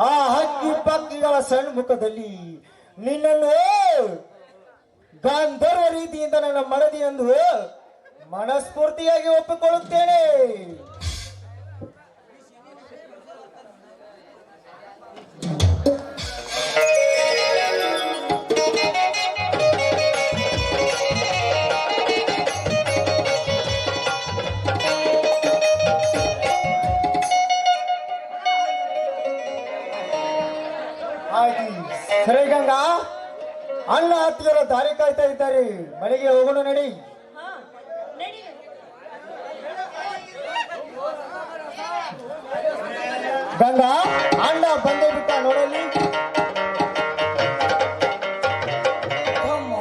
ಆ ಹಕ್ಕಿ ಪಕ್ಕಿಗಳ ಸಣ್ಮುಖದಲ್ಲಿ ನಿನ್ನನ್ನು ಗಾಂಧರ್ವ ರೀತಿಯಿಂದ ನನ್ನ ಮರದಿ ಎಂದು ಮನಸ್ಫೂರ್ತಿಯಾಗಿ ಒಪ್ಪಿಕೊಳ್ಳುತ್ತೇನೆ. ಸರಿ ಗಂಗಾ ಅಣ್ಣ ಹತ್ತಿರ ದಾರಿ ಕಾಯ್ತಾ ಇದ್ದಾರೆ. ಮನೆಗೆ ಹೋಗೋಣ ನಡಿ. ಗಂಗಾ ಅಣ್ಣ ಬಂದೇ ಬಿಟ್ಟ ನೋಡಲಿ ಅಮ್ಮ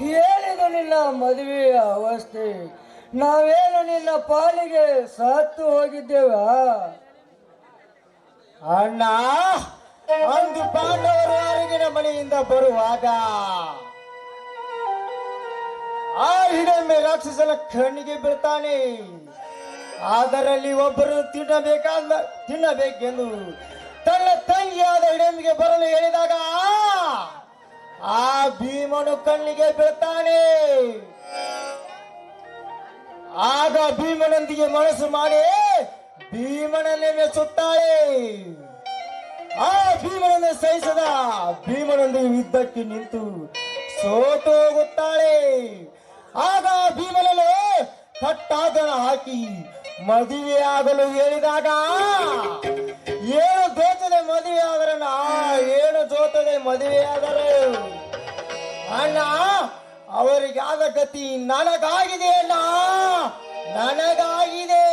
ಹೇಳಿದ ನಿನ್ನ ಮದುವೆಯ ಅವಸ್ಥೆ. ನಾವೇನು ನಿನ್ನ ಪಾಲಿಗೆ ಸತ್ತು ಹೋಗಿದ್ದೇವ? ಅಣ್ಣ ಅಂದು ಪಾಂಡವರು ಅರಗಿನ ಮನೆಯಿಂದ ಬರುವಾಗ ಆ ಹಿಡಮೆ ರಾಕ್ಷಸನ ಕಣ್ಣಿಗೆ ಬೀಳ್ತಾನೆ. ಅದರಲ್ಲಿ ಒಬ್ಬರು ತಿನ್ನಬೇಕಾದ ತಿನ್ನಬೇಕೆಂದು ತನ್ನ ತಂಗಿಯಾದ ಹಿಡಿಯಂಗೆ ಬರಲು ಹೇಳಿದಾಗ, ಆ ಭೀಮನು ಕಣ್ಣಿಗೆ ಬೀಳ್ತಾನೆ. ಆಗ ಭೀಮನೊಂದಿಗೆ ಮನಸ್ಸು ಮಾಡಿ ಭೀಮನನ್ನೇ ಮೆಚ್ಚುತ್ತಾಳೆ. ಆ ಭೀಮನನ್ನು ಸಹಿಸದ ಭೀಮನೊಂದಿಗೆ ಯುದ್ಧಕ್ಕೆ ನಿಂತು ಸೋತು ಹೋಗುತ್ತಾಳೆ. ಆಗ ಭೀಮನಲ್ಲೇ ಕಟ್ಟಾದನ ಹಾಕಿ ಮದುವೆ ಆಗಲು ಹೇಳಿದಾಗ ಏನು ಜೋತದೆ ಮದುವೆ ಆದರೆ ಏನು ಜೋತದೆ ಮದುವೆ ಆದರೆ ಅಣ್ಣ ಅವರಿಗೆ ಆದ ಗತಿ ನನಗಾಗಿದೆ ಅಣ್ಣ, ನನಗಾಗಿದೆ.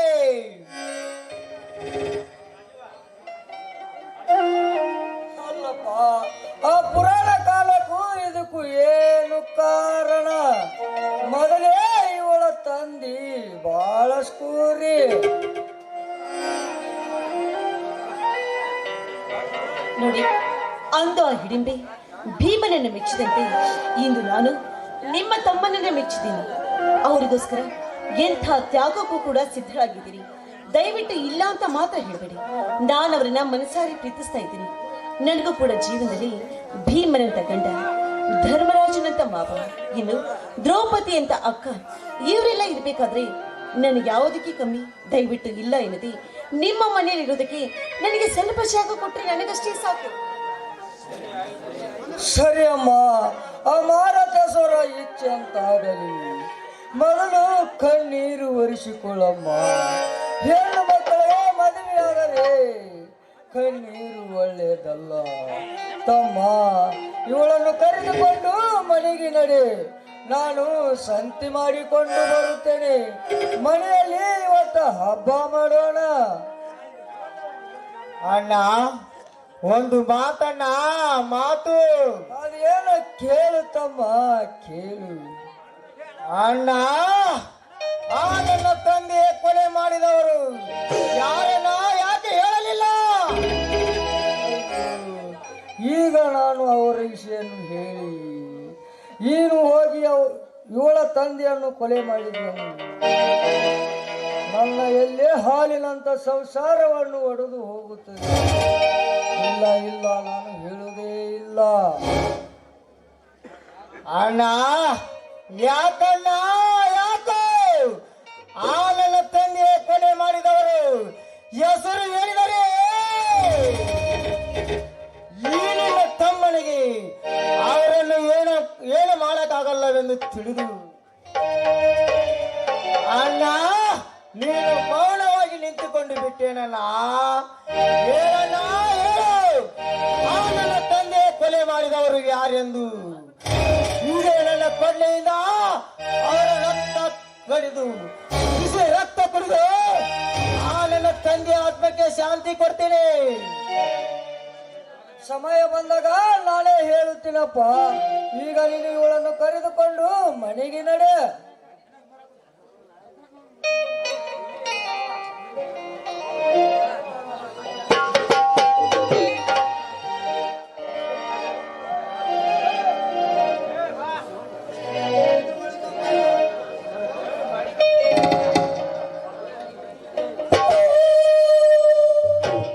ಆ ಪುರಾಣ ಕಾಲಕ್ಕೂ ಇದಕ್ಕೂ ಏನು ಕಾರಣ? ಮೊದಲೇ ತಂದಿ ಬಾಳ ಸ್ಕೂರಿ ನೋಡಿ, ಅಂದು ಆ ಹಿಡಿಂಬೆ ಭೀಮನನ್ನು ಮೆಚ್ಚಿದಂತೆ ಇಂದು ನಾನು ನಿಮ್ಮ ತಮ್ಮನನ್ನ ಮೆಚ್ಚಿದ್ದೀನಿ. ಅವರಿಗೋಸ್ಕರ ಎಂಥ ತ್ಯಾಗಕ್ಕೂ ಕೂಡ ಸಿದ್ಧರಾಗಿದ್ದೀರಿ ದಯವಿಟ್ಟು ಇಲ್ಲ ಅಂತ ಮಾತ್ರ ಹೇಳಬೇಡಿ. ನಾನು ಅವರನ್ನ ಮನಸಾರಿ ಪ್ರೀತಿಸ್ತಾ ಇದ್ದೀನಿ. ನನಗೂ ಕೂಡ ಜೀವನದಲ್ಲಿ ಭೀಮನಂತ ಗಂಡ ಧರ್ಮರಾಜನಂತ ಮಾವ. ಇನ್ನು ದ್ರೌಪದಿ ಅಂತ ಅಕ್ಕ, ಇವರೆಲ್ಲ ಇರ್ಬೇಕಾದ್ರೆ ನನಗೆ ಯಾವುದಕ್ಕೆ ಕಮ್ಮಿ? ದಯವಿಟ್ಟು ಇಲ್ಲ ಎನ್ನದಿ ನಿಮ್ಮ ಮನೆಯಲ್ಲಿ ಇರೋದಕ್ಕೆ ನನಗೆ ಸ್ವಲ್ಪ ಜಾಗ ಕೊಟ್ಟರೆ ನನಗಷ್ಟೇ ಸಾಕು. ಸರಿ ಅಮ್ಮ. ಆ ಸ್ವರ ಇಚ್ಛೆ ಅಂತ ಆಗಲಿ. ಕಣ್ಣೀರು ಒರೆಸಿಕೊಳ್ಳಮ್ಮ. ಕಣ್ಣೀರು ಒಳ್ಳೆಯದಲ್ಲ ತಮ್ಮ, ಇವಳನ್ನು ಕರೆದುಕೊಂಡು ಮನೆಗೆ ನಡೆ. ನಾನು ಸಂತಿ ಮಾಡಿಕೊಂಡು ಬರುತ್ತೇನೆ. ಮನೆಯಲ್ಲಿ ಇವತ್ತು ಹಬ್ಬ ಮಾಡೋಣ. ಅಣ್ಣ, ಒಂದು ಮಾತಣ್ಣ, ಮಾತು. ಅದೇನು ಕೇಳು ತಮ್ಮ, ಕೇಳು. ಅಣ್ಣ, ಆ ನನ್ನ ತಂದೆ ಕೊಲೆ ಮಾಡಿದವರು ಇವಳ ತಂದೆಯನ್ನು ಕೊಲೆ ಮಾಡಿದನು ನನ್ನ ಎಲ್ಲೇ ಹಾಲಿನಂತ ಸಂಸಾರವನ್ನು ಒಡೆದು ಹೋಗುತ್ತದೆ. ಇಲ್ಲ ಇಲ್ಲ, ನಾನು ಹೇಳುವುದೇ ಇಲ್ಲ. ಅಣ್ಣ, ಯಾಕಣ್ಣ, ಯಾಕೋ? ಆ ನನ್ನ ತಂದೆ ಕೊಲೆ ಮಾಡಿದವರು. ಹೆಸರು ಹೇಳಿದರೆ. ಬಿಟ್ಟೇನಲ್ಲ ಹೇಳಣ್ಣ ಹೇಳು. ಆ ನನ್ನ ತಂದೆ ಕೊಲೆ ಮಾಡಿದವರು ಯಾರೆಂದು? ಇದೇ ನನ್ನ ಕೊಂಡೆಯಿಂದ ಅವರ ರಕ್ತ ಕಡಿದು, ಬಿಸಿ ರಕ್ತ ಕುಡಿದು ಆ ನನ್ನ ತಂದೆ ಆತ್ಮಕ್ಕೆ ಶಾಂತಿ ಕೊಡ್ತೇನೆ. ಸಮಯ ಬಂದಾಗ ನಾಳೆ ಹೇಳುತ್ತೀನಪ್ಪ, ಈಗ ನೀನು ಇವಳನ್ನು ಕರೆದುಕೊಂಡು ಮನೆಗೆ ನಡೆ.